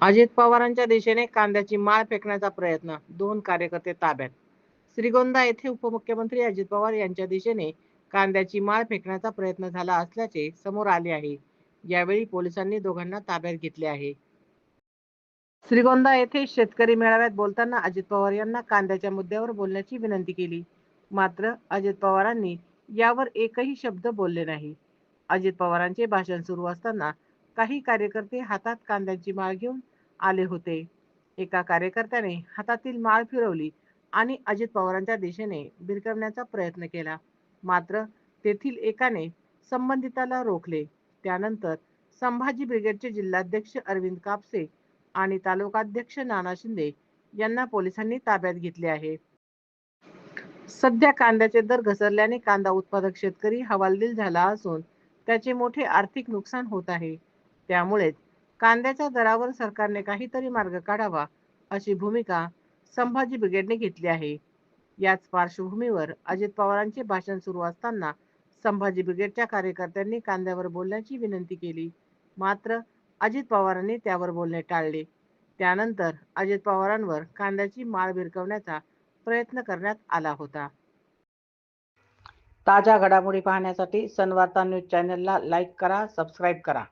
अजित पवारांच्या दिशेने कांद्याची माळ फेकण्याचा प्रयत्न दोन कार्यकर्ते ताब्यात. श्रीगोंदा येथे उपमुख्यमंत्री अजित पवार यांच्या दिशेने कांद्याची माळ फेकण्याचा प्रयत्न झाला असल्याचे समोर आले आहे. यावेळी पोलिसांनी दोघांना ताब्यात घेतले आहे. श्रीगोंदा येथे शेतकरी मेळाव्यात बोलताना अजित पवार यांना कांद्याच्या मुद्द्यावर बोलण्याची विनंती केली. मात्र अजित पवारांनी यावर एकही शब्द बोलले नाही. अजित पवारांचे भाषण सुरू असताना काही कार्यकर्ते हातात कांद्याची माळ घेऊन आले होते. एका कार्यकर्त्याने हातातील माळ फिरवली आणि अजित पवारांच्या दिशेने भिरकवण्याचा प्रयत्न केला. मात्र तेथील एकाने संबंधिताला रोखले. त्यानंतर संभाजी ब्रिगेडचे जिल्हाध्यक्ष अरविंद कापसे आणि तालुकाध्यक्ष नाना शिंदे यांना पोलिसांनी ताब्यात घेतले आहे. सध्या कांद्याचे दर घसरल्याने कांदा उत्पादक शेतकरी हवालदिल झाला असून त्याचे मोठे आर्थिक नुकसान होत आहे. त्यामुळेच कांद्याच्या दरावर सरकारने काहीतरी मार्ग काढावा अशी भूमिका संभाजी ब्रिगेडने घेतली आहे. याच पार्श्वभूमीवर अजित पवारांचे भाषण सुरू असताना संभाजी ब्रिगेडच्या कार्यकर्त्यांनी कांद्यावर बोलण्याची विनंती केली. मात्र अजित पवारांनी त्यावर बोलणे टाळले. त्यानंतर अजित पवारांवर कांद्याची माळ भिरकवण्याचा प्रयत्न करण्यात आला होता. ताज्या घडामोडी पाहण्यासाठी सनवार्ता न्यूज चॅनलला लाईक करा सबस्क्राईब करा.